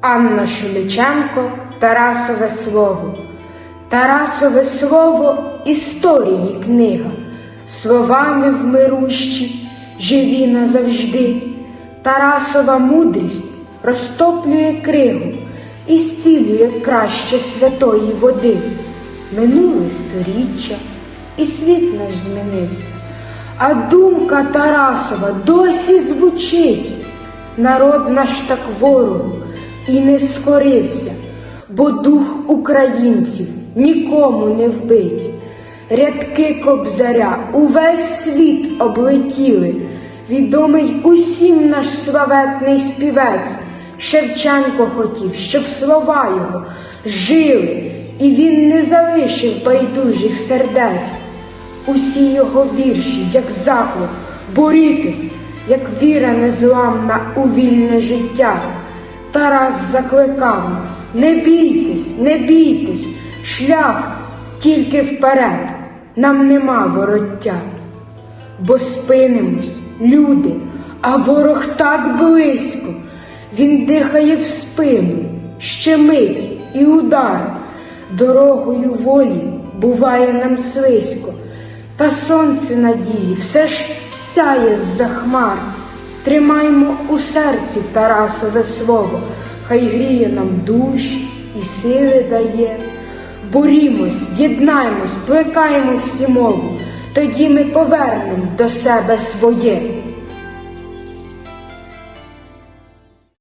Ганна Шуліченко, Тарасове слово. Тарасове слово історії книга, словами вмирущі, живі назавжди. Тарасова мудрість розтоплює кригу і стілює краще святої води. Минуле сторіччя, і світ наш змінився, а думка Тарасова досі звучить. Народ наш так ворогу і не скорився, бо дух українців нікому не вбить. Рядки кобзаря увесь світ облетіли, відомий усім наш славетний співець. Шевченко хотів, щоб слова його жили, і він не залишив байдужих сердець. Усі його вірші, як заклик, борітесь, як віра незламна у вільне життя. Тарас закликав нас, не бійтесь, не бійтесь, шлях тільки вперед, нам нема вороття. Бо спинимось, люди, а ворог так близько, він дихає в спину, ще мить і удар. Дорогою волі буває нам слизько, та сонце надії все ж сяє з-за хмар. Тримаймо у серці Тарасове слово, хай гріє нам душі і сили дає. Борімось, єднаймось, плекаємо всі мову, тоді ми повернемо до себе своє.